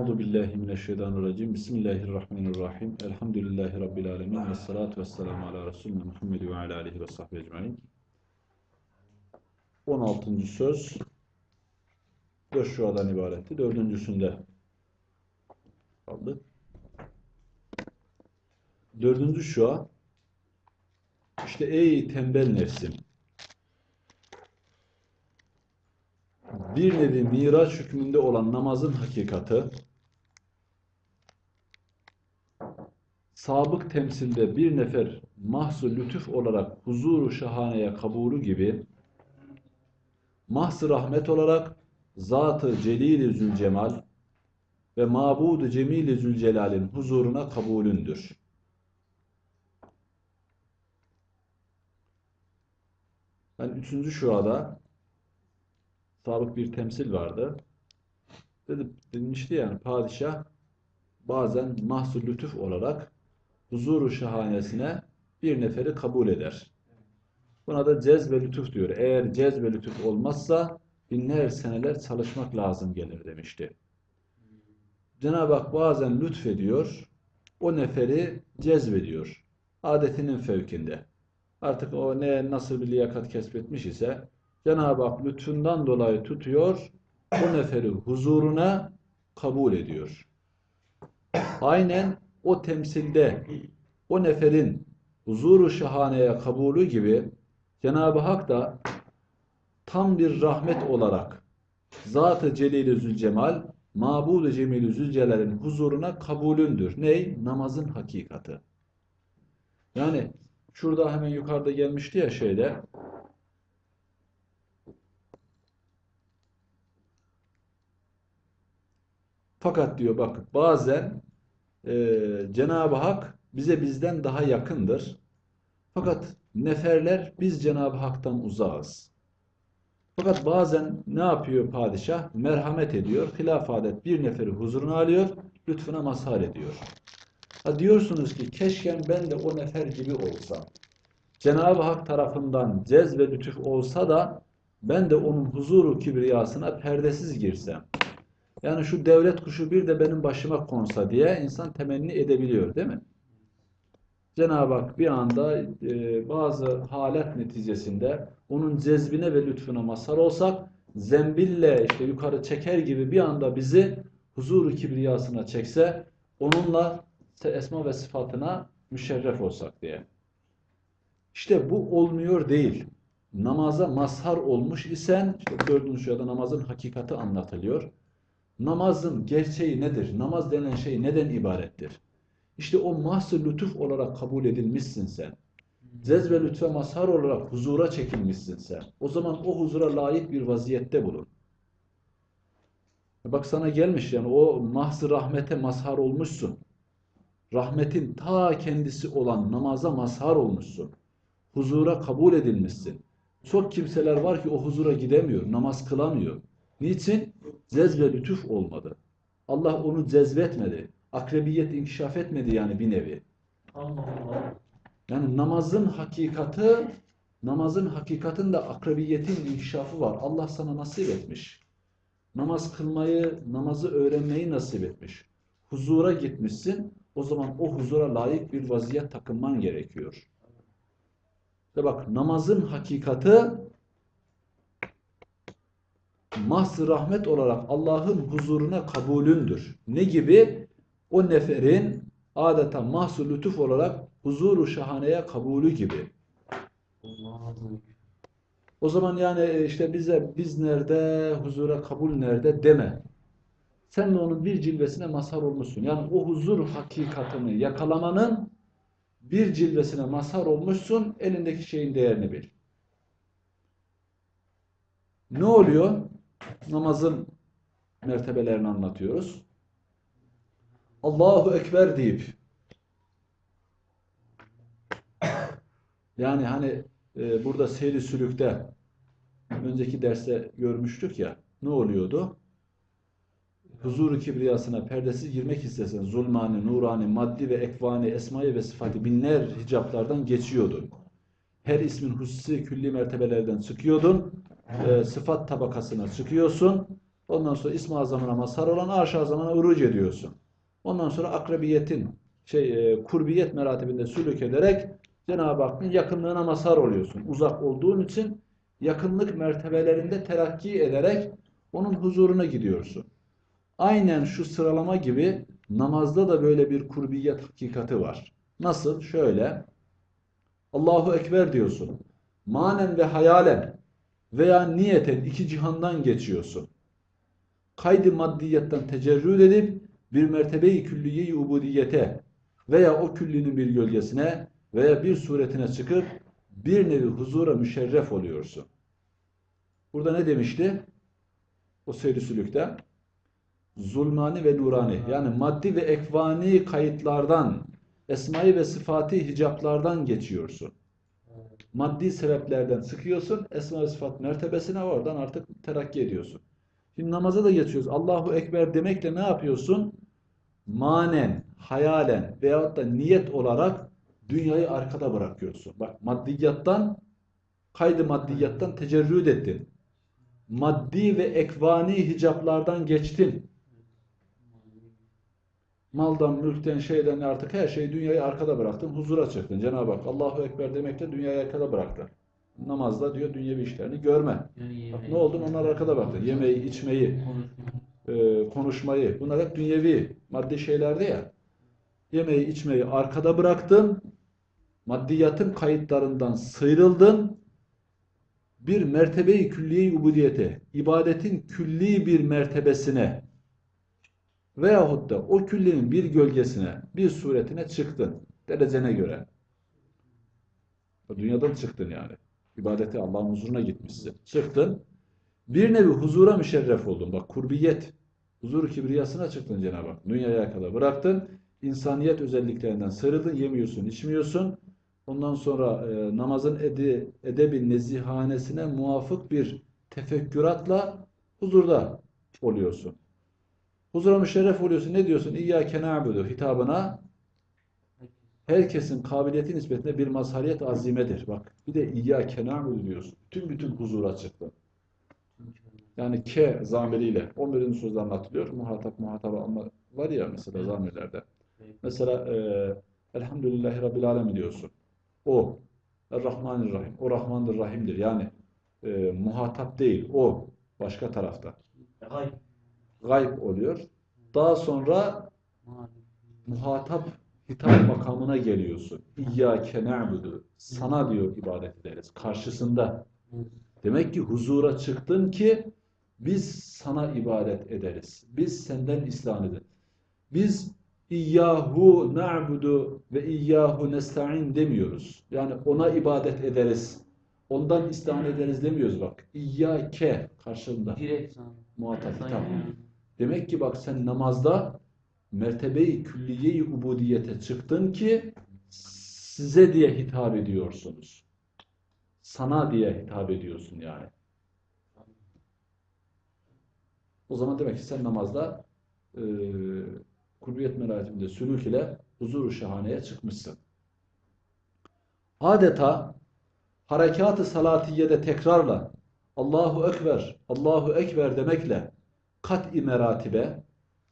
Euzu billahi mineşşeytanirracim. Bismillahirrahmanirrahim. Elhamdülillahi rabbil alamin ve salatu vesselamu ala resulina Muhammed ve ala alihi ve sahbihi ecmaîn. 16. söz 4 şuadan ibaretti. Dördüncüsünde kaldı. Dördüncü şua işte ey tembel nefsim bir nevi miraç hükmünde olan namazın hakikati sabık temsilde bir nefer mahzu lütuf olarak huzuru şahaneye kabulü gibi mahz rahmet olarak Zat-ı Celil-i Zülcemal ve Mabud-u Cemil-i Zülcelal'in huzuruna kabulündür. Ben üçüncü şuada sabık bir temsil vardı. Dedi, demişti yani padişah bazen mahsul lütuf olarak huzuru şahanesine bir neferi kabul eder. Buna da cezbe lütuf diyor. Eğer cezbe lütuf olmazsa binler seneler çalışmak lazım gelir demişti. Cenab-ı Hak bazen lütfediyor, o neferi cezbediyor. Adetinin fevkinde. Artık o ne nasıl bir liyakat kesbetmiş ise Cenab-ı Hak lütfundan dolayı tutuyor, o neferi huzuruna kabul ediyor. Aynen o temsilde o neferin huzuru şahaneye kabulü gibi Cenab-ı Hak da tam bir rahmet olarak Zat-ı Celil-i Zülcemal Mabud-u Cemil-i Zülcelal'in huzuruna kabulündür. Ney? Namazın hakikati. Yani şurada hemen yukarıda gelmişti ya şeyde Fakat diyor bak bazen e, Cenab-ı Hak bize bizden daha yakındır. Fakat neferler biz Cenab-ı Hak'tan uzağız. Fakat bazen ne yapıyor padişah? Merhamet ediyor. Hilaf adet bir neferi huzuruna alıyor. Lütfuna mazhar ediyor. Ha diyorsunuz ki keşke ben de o nefer gibi olsam. Cenab-ı Hak tarafından cez ve lütuf olsa da ben de onun huzuru kibriyasına perdesiz girsem. Yani şu devlet kuşu bir de benim başıma konsa diye insan temenni edebiliyor değil mi? Cenab-ı Hak bir anda e, bazı halet neticesinde onun cezbine ve lütfuna mazhar olsak zembille işte yukarı çeker gibi bir anda bizi huzuru kibriyasına çekse onunla esma ve sıfatına müşerref olsak diye. İşte bu olmuyor değil. Namaza mazhar olmuş isen işte dördüncü şurada namazın hakikati anlatılıyor. Namazın gerçeği nedir? Namaz denen şey neden ibarettir? İşte o mahsur lütuf olarak kabul edilmişsin sen. Cez ve lütfe mazhar olarak huzura çekilmişsin sen. O zaman o huzura layık bir vaziyette bulun. Bak sana gelmiş yani o mahzı rahmete mazhar olmuşsun. Rahmetin ta kendisi olan namaza mazhar olmuşsun. Huzura kabul edilmişsin. Çok kimseler var ki o huzura gidemiyor, namaz kılamıyor. Niçin? Cezbe lütuf olmadı. Allah onu cezbetmedi. Akrebiyet inkişaf etmedi yani bir nevi. Allah Allah. Yani namazın hakikati, namazın hakikatinde akrebiyetin inkişafı var. Allah sana nasip etmiş. Namaz kılmayı, namazı öğrenmeyi nasip etmiş. Huzura gitmişsin. O zaman o huzura layık bir vaziyet takınman gerekiyor. İşte bak namazın hakikati mahz rahmet olarak Allah'ın huzuruna kabulündür. Ne gibi? O neferin adeta mahsul lütuf olarak huzuru şahaneye kabulü gibi. O zaman yani işte bize biz nerede, huzura kabul nerede deme. Sen de onun bir cilvesine mazhar olmuşsun. Yani o huzur hakikatini yakalamanın bir cilvesine mazhar olmuşsun. Elindeki şeyin değerini bil. Ne oluyor? Namazın mertebelerini anlatıyoruz. Allahu Ekber deyip yani hani e, burada seyri sülükte önceki derste görmüştük ya ne oluyordu? Huzuru kibriyasına perdesiz girmek istesen zulmani, nurani, maddi ve ekvani, esmayı ve sıfatı binler hicaplardan geçiyordun. Her ismin hususi külli mertebelerden çıkıyordun. E, sıfat tabakasına çıkıyorsun. Ondan sonra İsmi Azam'ına mazhar olan Arş-ı Azam'ına uruc ediyorsun. Ondan sonra akrebiyetin şey e, kurbiyet meratibinde sülük ederek Cenab-ı Hakk'ın yakınlığına mazhar oluyorsun. Uzak olduğun için yakınlık mertebelerinde terakki ederek onun huzuruna gidiyorsun. Aynen şu sıralama gibi namazda da böyle bir kurbiyet hakikati var. Nasıl? Şöyle. Allahu Ekber diyorsun. Manen ve hayalen veya niyeten iki cihandan geçiyorsun. Kaydı maddiyetten tecerrüd edip bir mertebe-i külliye-i ubudiyete veya o küllinin bir gölgesine veya bir suretine çıkıp bir nevi huzura müşerref oluyorsun. Burada ne demişti? O seyri sülükte zulmani ve nurani yani maddi ve ekvani kayıtlardan esmayı ve sıfatı hicaplardan geçiyorsun. Maddi sebeplerden sıkıyorsun. Esma ve sıfat mertebesine oradan artık terakki ediyorsun. Şimdi namaza da geçiyoruz. Allahu Ekber demekle ne yapıyorsun? Manen, hayalen veyahut da niyet olarak dünyayı arkada bırakıyorsun. Bak maddiyattan kaydı maddiyattan tecerrüd ettin. Maddi ve ekvani hicaplardan geçtin. Maldan, mülkten, şeyden artık her şeyi dünyayı arkada bıraktın. Huzura çıktın. Cenab-ı Hak Allahu Ekber demekle dünyayı arkada bıraktın. Namazda diyor dünyevi işlerini görme. Bak ne oldun onlar arkada bıraktın. Yemeği, içmeyi, e, konuşmayı. Bunlar hep dünyevi, maddi şeylerdi ya. Yemeği, içmeyi arkada bıraktın. Maddiyatın kayıtlarından sıyrıldın. Bir mertebeyi külliye ubudiyete, ibadetin külli bir mertebesine veyahut da o küllinin bir gölgesine, bir suretine çıktın. Derecene göre. Dünyadan çıktın yani. İbadete Allah'ın huzuruna gitmişsin. Çıktın. Bir nevi huzura müşerref oldun. Bak kurbiyet. Huzur kibriyasına çıktın Cenab-ı Hak. Dünyaya kadar bıraktın. İnsaniyet özelliklerinden sarıldın. Yemiyorsun, içmiyorsun. Ondan sonra e, namazın ede, edebi nezihanesine muvafık bir tefekküratla huzurda oluyorsun. Huzura müşerref oluyorsun. Ne diyorsun? İyyâke na'budu hitabına herkesin kabiliyeti nispetinde bir mazhariyet azimedir. Bak bir de İyyâke na'budu diyorsun. Bütün bütün huzura çıktın. Yani ke zamiriyle 11. sözde anlatılıyor. Muhatap muhatap anla var ya mesela zamirlerde. Mesela e, Elhamdülillahi Rabbil Alemin diyorsun. O. Er-Rahmanir-Rahim. O Rahmandır Rahim'dir. Yani e, muhatap değil. O. Başka tarafta. Hayır. Gayb oluyor. Daha sonra muhatap hitap makamına geliyorsun. İyyâke na'budu. Sana diyor ibadet ederiz. Karşısında. Demek ki huzura çıktın ki biz sana ibadet ederiz. Biz senden islah ederiz. Biz İyyahu na'budu ve iyyahu nesta'in demiyoruz. Yani ona ibadet ederiz. Ondan istihan ederiz demiyoruz bak. İyyake karşılığında. Direkt. Muhatap hitap. Demek ki bak sen namazda mertebe-i külliye-i ubudiyete çıktın ki size diye hitap ediyorsunuz. Sana diye hitap ediyorsun yani. O zaman demek ki sen namazda e, kurbiyet meratibinde sülük ile huzur-u şahaneye çıkmışsın. Adeta harekat-ı salatiyede tekrarla Allahu Ekber, Allahu Ekber demekle kat-i meratibe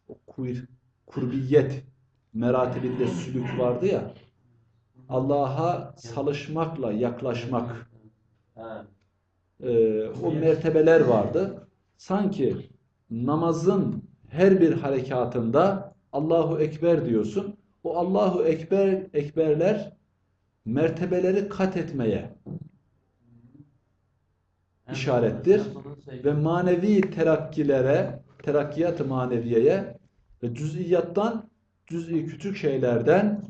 o kur- kurbiyet meratibinde sülük vardı ya Allah'a salışmakla yaklaşmak e, o mertebeler vardı. Sanki namazın her bir harekatında Allahu Ekber diyorsun. O Allahu Ekber ekberler mertebeleri kat etmeye işarettir. ve manevi terakkilere, terakkiyat-ı maneviyeye ve cüz'iyattan, cüz'i küçük şeylerden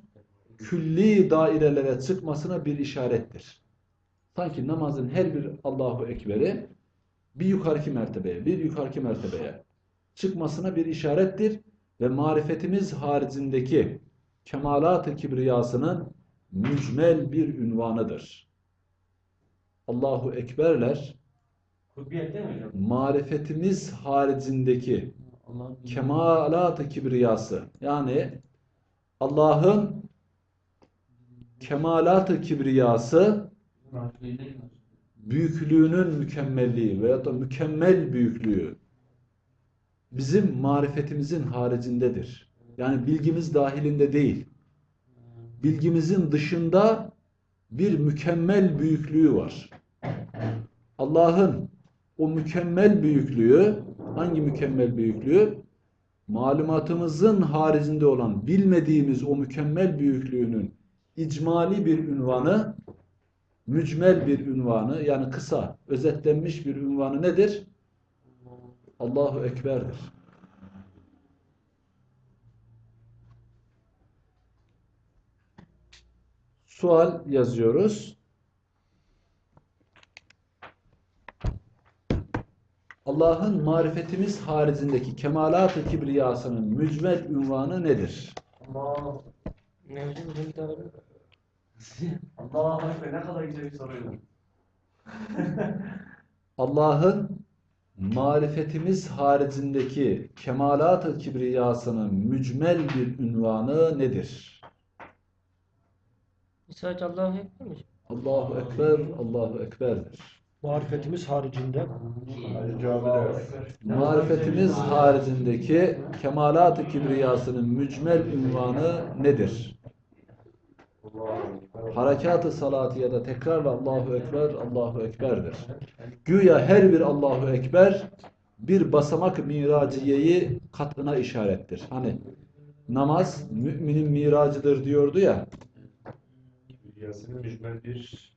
külli dairelere çıkmasına bir işarettir. Sanki namazın her bir Allahu Ekber'i bir yukarıki mertebeye, bir yukarıki mertebeye çıkmasına bir işarettir ve marifetimiz haricindeki kemalat-ı kibriyasının mücmel bir ünvanıdır. Allahu Ekberler Kurbiyet değil mi hocam? marifetimiz haricindeki kemalat-ı kibriyası yani Allah'ın kemalat-ı kibriyası büyüklüğünün mükemmelliği veyahut da mükemmel büyüklüğü bizim marifetimizin haricindedir. Yani bilgimiz dahilinde değil. Bilgimizin dışında bir mükemmel büyüklüğü var. Allah'ın o mükemmel büyüklüğü, hangi mükemmel büyüklüğü? Malumatımızın haricinde olan bilmediğimiz o mükemmel büyüklüğünün icmali bir ünvanı, mücmel bir ünvanı, yani kısa, özetlenmiş bir ünvanı nedir? Allahu Ekber'dir. Sual yazıyoruz. Allah'ın marifetimiz haricindeki kemalat-ı kibriyasının mücmel ünvanı nedir? Allah. Ne kadar güzel bir soruydu. Allah'ın marifetimiz haricindeki kemalat-ı kibriyasının mücmel bir ünvanı nedir? Sadece Allah'u ekber mi? Allahu Ekber, Allahu Ekber'dir. Marifetimiz haricinde. Marifetimiz haricindeki kemalat-ı kibriyasının mücmel ünvanı nedir? Harekat-ı salatiyede tekrarla Allahu Ekber, Allahu Ekber'dir. Güya her bir Allahu Ekber bir basamak miraciyeyi katına işarettir. Hani namaz müminin miracıdır diyordu ya. Külliyasının mücmel bir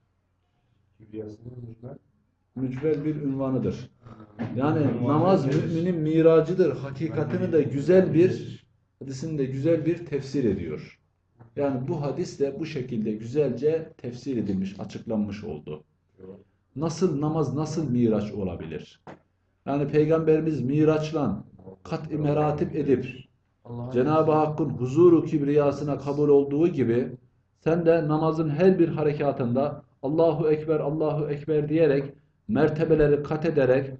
külliyasının mücmel mücmel bir ünvanıdır. Yani namaz müminin miracıdır. Hakikatini de güzel bir hadisini de güzel bir tefsir ediyor. Yani bu hadis de bu şekilde güzelce tefsir edilmiş, açıklanmış oldu. Nasıl namaz nasıl miraç olabilir? Yani Peygamberimiz miraçla kat-i meratip edip Cenab-ı Hakk'ın huzuru kibriyasına kabul olduğu gibi sen de namazın her bir harekatında Allahu Ekber, Allahu Ekber diyerek mertebeleri kat ederek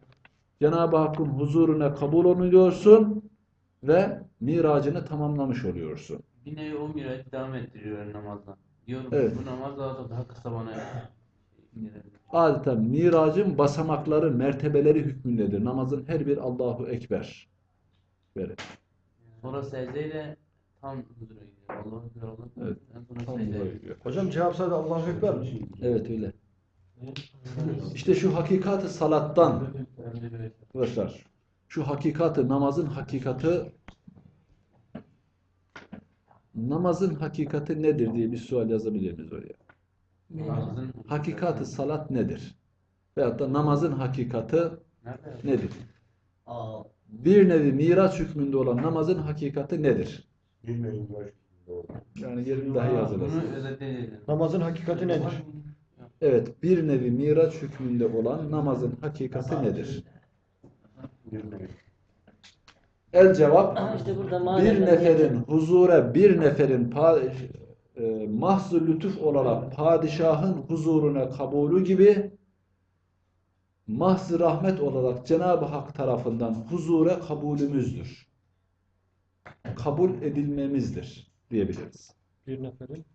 Cenab-ı Hakk'ın huzuruna kabul oluyorsun ve miracını tamamlamış oluyorsun. Bir nevi o miracı devam ettiriyor namazdan. Diyorum Evet. bu namaz daha, daha kısa bana Adeta miracın basamakları, mertebeleri hükmündedir. Namazın her bir Allahu Ekber. Böyle. Sonra secdeyle tam huzura gidiyor. Allah'a ekber, Allah'a ekber. Evet. En sonra secdeye gidiyor. Hocam cevap sadece Allahu Ekber mi? Evet öyle. İşte şu hakikati salattan Arkadaşlar şu hakikati namazın hakikati namazın hakikati nedir diye bir sual yazabilir miyiz oraya? Namazın Hakikati salat nedir? Veyahut da namazın hakikati nedir? Aa, Bir nevi miraç hükmünde olan namazın hakikati nedir? bir. Yani yerini. Bunu özetleyelim. Namazın hakikati nedir? Evet, bir nevi miraç hükmünde olan namazın hakikati nedir? El cevap işte bir neferin huzura bir neferin e, mahzı lütuf olarak padişahın huzuruna kabulü gibi mahzı rahmet olarak Cenab-ı Hak tarafından huzura kabulümüzdür. Kabul edilmemizdir diyebiliriz. Bir neferin.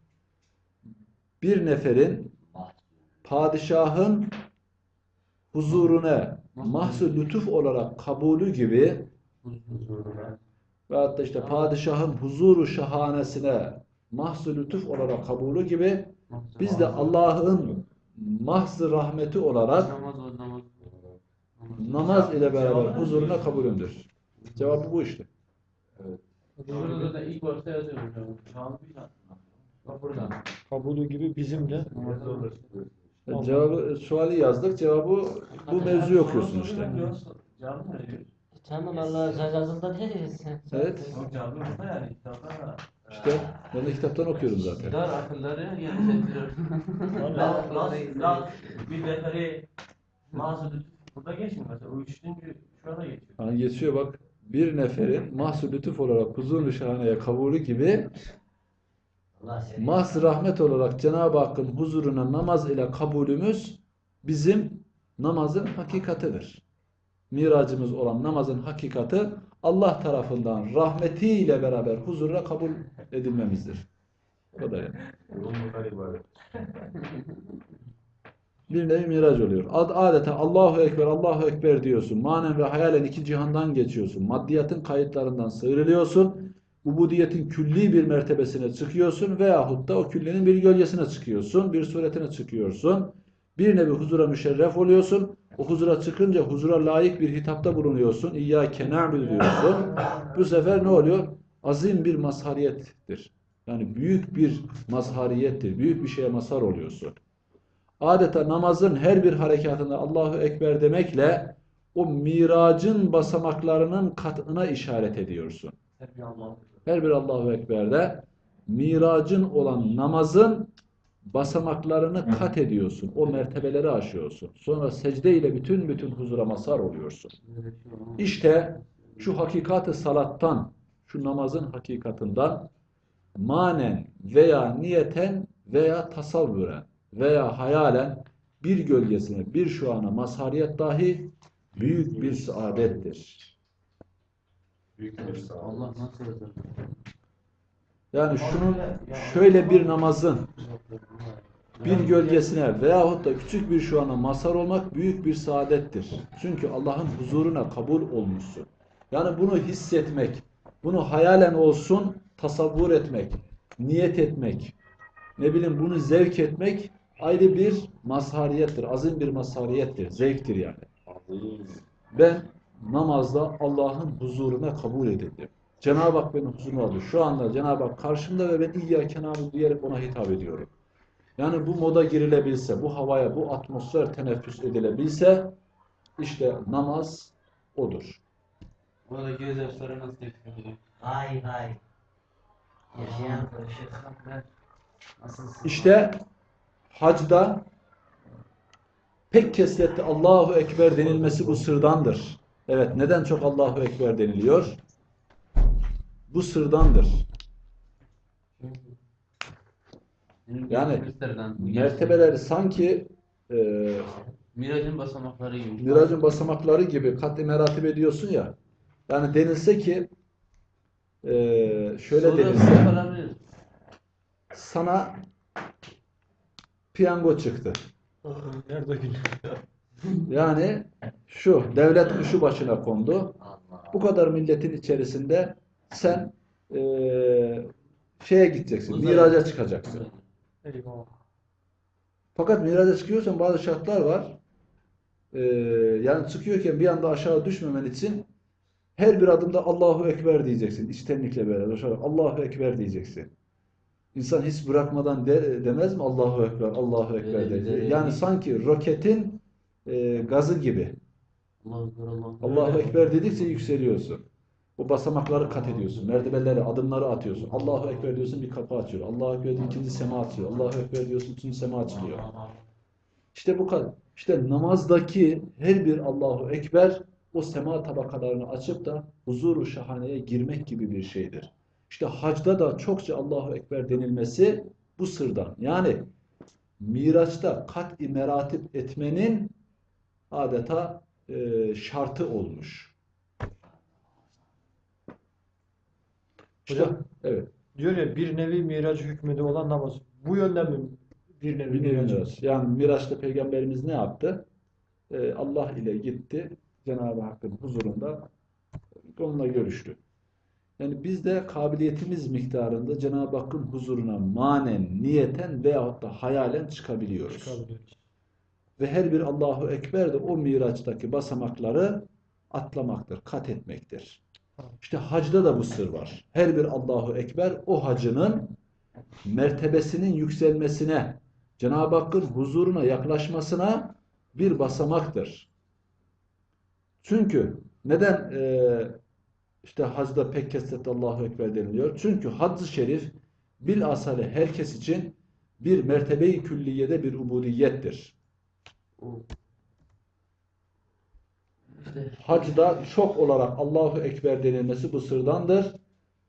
Bir neferin padişahın huzuruna mahzı lütuf olarak kabulü gibi Huzuruna Veyahut da işte padişahın huzuru şahanesine mahzı lütuf olarak kabulü gibi biz de Allah'ın mahzı rahmeti olarak Namaz ile beraber huzuruna kabulündür. Cevabı bu işte. Burada da ilk başta yazıyor hocam. Çağlı bir tane. Bak burada. Kabulü gibi bizim de E, Cevabı, suali yazdık. Cevabı bu mevzuyu okuyorsun işte. Cevabı ne diyor? Tamam Allah cezasında değiliz. Evet. Cevabı burada yani. Kitapta da. İşte ben de kitaptan okuyorum zaten. Dar akılları genişletiyor. Laz, Laz, Laz bir deferi mağazada burada geçmiyor mesela. O üçüncü şurada geçiyor. Hani geçiyor bak. Bir neferin mahzı lütuf olarak huzur-u şahaneye kabulü gibi mahz rahmet olarak Cenab-ı Hakk'ın huzuruna namaz ile kabulümüz bizim namazın hakikatidir. Miracımız olan namazın hakikati Allah tarafından rahmetiyle beraber huzuruna kabul edilmemizdir. O kadar yani. bir nevi miraç oluyor. Ad, adeta Allahu Ekber, Allahu Ekber diyorsun. Manen ve hayalen iki cihandan geçiyorsun. Maddiyatın kayıtlarından sıyrılıyorsun. Ubudiyetin külli bir mertebesine çıkıyorsun veyahut da o küllenin bir gölgesine çıkıyorsun. Bir suretine çıkıyorsun. Bir nevi huzura müşerref oluyorsun. O huzura çıkınca huzura layık bir hitapta bulunuyorsun. İyyâke na'budu diyorsun. Bu sefer ne oluyor? Azim bir mazhariyettir. Yani büyük bir mazhariyettir. Büyük bir şeye mazhar oluyorsun. Adeta namazın her bir harekatında Allahu Ekber demekle o miracın basamaklarının katına işaret ediyorsun. Her bir Allahu Ekber'de miracın olan namazın basamaklarını kat ediyorsun. O mertebeleri aşıyorsun. Sonra secde ile bütün bütün huzura mazhar oluyorsun. İşte şu hakikati salattan, şu namazın hakikatından manen veya niyeten veya tasavvuren veya hayalen bir gölgesine, bir şu ana mazhariyet dahi büyük bir saadettir. Büyük bir sağ Allah nasıl yazar? Yani şunun şöyle bir namazın bir gölgesine veyahut da küçük bir şu ana mazhar olmak büyük bir saadettir. Çünkü Allah'ın huzuruna kabul olmuşsun. Yani bunu hissetmek, bunu hayalen olsun tasavvur etmek, niyet etmek, ne bileyim bunu zevk etmek ayrı bir mazhariyettir. Azim bir mazhariyettir. Zevktir yani. Ben namazda Allah'ın huzuruna kabul edildim. Cenab-ı Hak benim huzuruma aldı. Şu anda Cenab-ı Hak karşımda ve ben İyyâke nâbudu diyerek ona hitap ediyorum. Yani bu moda girilebilse, bu havaya, bu atmosfer teneffüs edilebilse işte namaz odur. Burada gözyaşları nasıl tepki Vay vay. Yaşayan İşte hacda pek kesretli Allahu Ekber denilmesi bu sırdandır. Evet, neden çok Allahu Ekber deniliyor? Bu sırdandır. Yani Mertebeleri sanki e, Miracın basamakları gibi. miracın basamakları gibi katli meratip ediyorsun ya. Yani denilse ki e, şöyle Sonra denilse sana piyango çıktı. Nerede gün? Yani şu devlet kuşu başına kondu. Bu kadar milletin içerisinde sen e, şeye gideceksin. Miraca çıkacaksın. Fakat miraca çıkıyorsan bazı şartlar var. Ee, yani çıkıyorken bir anda aşağı düşmemen için her bir adımda Allahu Ekber diyeceksin. İçtenlikle beraber. Allahu Ekber diyeceksin. İnsan hiç bırakmadan de- demez mi Allahu Ekber, Allahu Ekber Öyle bir diye. de- Yani sanki roketin e, gazı gibi. Allahu Ekber Allahu Ekber. Dedikçe yükseliyorsun. O basamakları kat ediyorsun. Mertebeleri, adımları atıyorsun. Allahu Ekber diyorsun bir kapı açıyor. Allahu Ekber diyorsun ikinci sema açıyor. Allahu Ekber diyorsun üçüncü sema açılıyor. İşte bu kadar. İşte namazdaki her bir Allahu Ekber o sema tabakalarını açıp da huzuru şahaneye girmek gibi bir şeydir. İşte hacda da çokça Allahu Ekber denilmesi bu sırdan. Yani Miraç'ta kat-i meratip etmenin adeta e, şartı olmuş. İşte, Hocam, evet. Diyor ya bir nevi miraç hükmünde olan namaz. Bu yönden mi bir nevi Bir nevi? Miraç. Yani Miraç'ta Peygamberimiz ne yaptı? Ee, Allah ile gitti. Cenab-ı Hakk'ın huzurunda onunla görüştü. Yani biz de kabiliyetimiz miktarında Cenab-ı Hakk'ın huzuruna manen, niyeten veyahut da hayalen çıkabiliyoruz. Çıkabiliyoruz. Ve her bir Allahu Ekber de o Miraç'taki basamakları atlamaktır, kat etmektir. İşte hacda da bu sır var. Her bir Allahu Ekber o hacının mertebesinin yükselmesine, Cenab-ı Hakk'ın huzuruna yaklaşmasına bir basamaktır. Çünkü neden e, işte hacda pek kesret Allahu Ekber deniliyor? Çünkü hac-ı şerif bilhassa herkes için bir mertebe-i külliyede bir ubudiyettir. İşte Hacda çok olarak Allahu Ekber denilmesi bu sırdandır.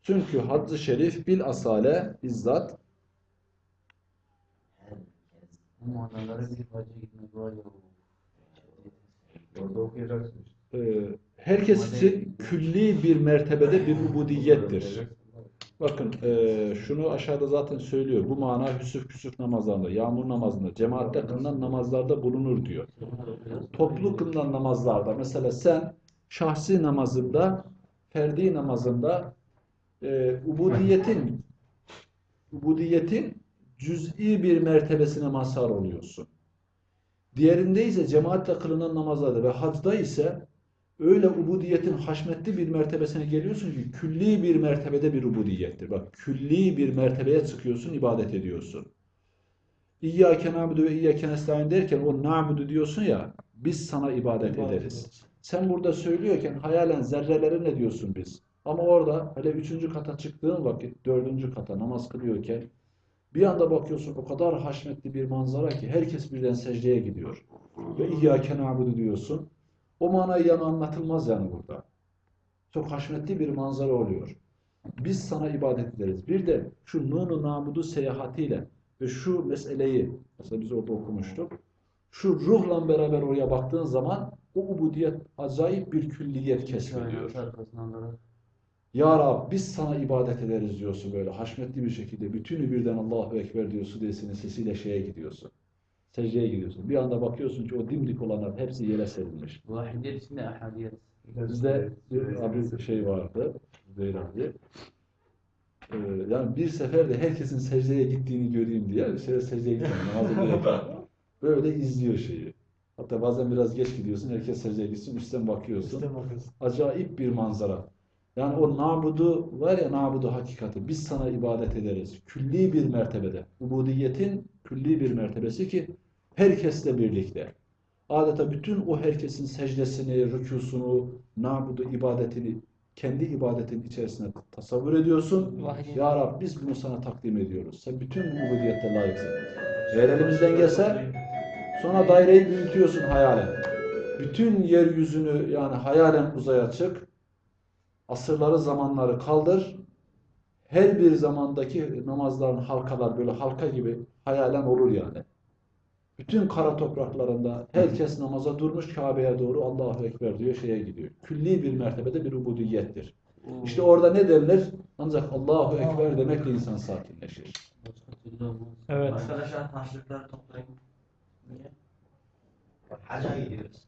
Çünkü hac-ı şerif bil asale bizzat bu manalara bir hacca gitmek var ya. Orada okuyacaksın işte. e, herkes için külli bir mertebede bir ubudiyettir. Bakın eee, şunu aşağıda zaten söylüyor. Bu mana hüsuf küsuf namazlarında, yağmur namazında, cemaatle kılınan namazlarda bulunur diyor. Toplu kılınan namazlarda mesela sen şahsi namazında, ferdi namazında eee ubudiyetin ubudiyetin cüz'i bir mertebesine mazhar oluyorsun. Diğerinde ise cemaatle kılınan namazlarda ve hacda ise öyle ubudiyetin haşmetli bir mertebesine geliyorsun ki külli bir mertebede bir ubudiyettir. Bak külli bir mertebeye çıkıyorsun, ibadet ediyorsun. İyyâke na'budu ve iyyâke nestaîn derken o na'budu diyorsun ya biz sana ibadet ederiz. Sen burada söylüyorken hayalen zerrelere ne diyorsun biz? Ama orada hele üçüncü kata çıktığın vakit, dördüncü kata namaz kılıyorken bir anda bakıyorsun o kadar haşmetli bir manzara ki herkes birden secdeye gidiyor. Ve İyyâke na'budu diyorsun. O manayı yani anlatılmaz yani burada. Çok haşmetli bir manzara oluyor. Biz sana ibadet ederiz. Bir de şu nunu nabudu seyahatiyle ve şu meseleyi mesela biz orada okumuştuk. Şu ruhla beraber oraya baktığın zaman o ubudiyet acayip bir külliyet keşfediyor. Ya Rab biz sana ibadet ederiz diyorsun böyle haşmetli bir şekilde. Bütünü birden Allahu Ekber diyorsun diye sesiyle şeye gidiyorsun. Secdeye gidiyorsun. Bir anda bakıyorsun ki o dimdik olanlar hepsi yere serilmiş. Vahidiyet içinde ahadiyet. Bizde bir abi şey vardı. Zeyr abi. Ee, yani bir seferde herkesin secdeye gittiğini göreyim diye bir şeye secdeye gitmiyor. Namazı. Böyle izliyor şeyi. Hatta bazen biraz geç gidiyorsun. Herkes secdeye gitsin. Üstten bakıyorsun. Üstten bakıyorsun. Acayip bir manzara. Yani o nabudu var ya nabudu hakikati. Biz sana ibadet ederiz. Külli bir mertebede. Ubudiyetin külli bir mertebesi ki herkesle birlikte. Adeta bütün o herkesin secdesini, rükûsunu, nabudu ibadetini kendi ibadetin içerisine tasavvur ediyorsun. Ya Rab biz bunu sana takdim ediyoruz. Sen bütün bu ubudiyette layıksın. Eğer elimizden gelse sonra daireyi büyütüyorsun hayalen. Bütün yeryüzünü yani hayalen uzaya çık. Asırları zamanları kaldır. Her bir zamandaki namazların halkalar böyle halka gibi hayalen olur yani. Bütün kara topraklarında herkes namaza durmuş Kabe'ye doğru Allahu Ekber diyor şeye gidiyor. Külli bir mertebede bir ubudiyettir. İşte orada ne derler? Ancak Allahu Ekber demekle insan sakinleşir. Evet. Arkadaşlar taşlıkları toplayın. Niye? Hacca gidiyoruz.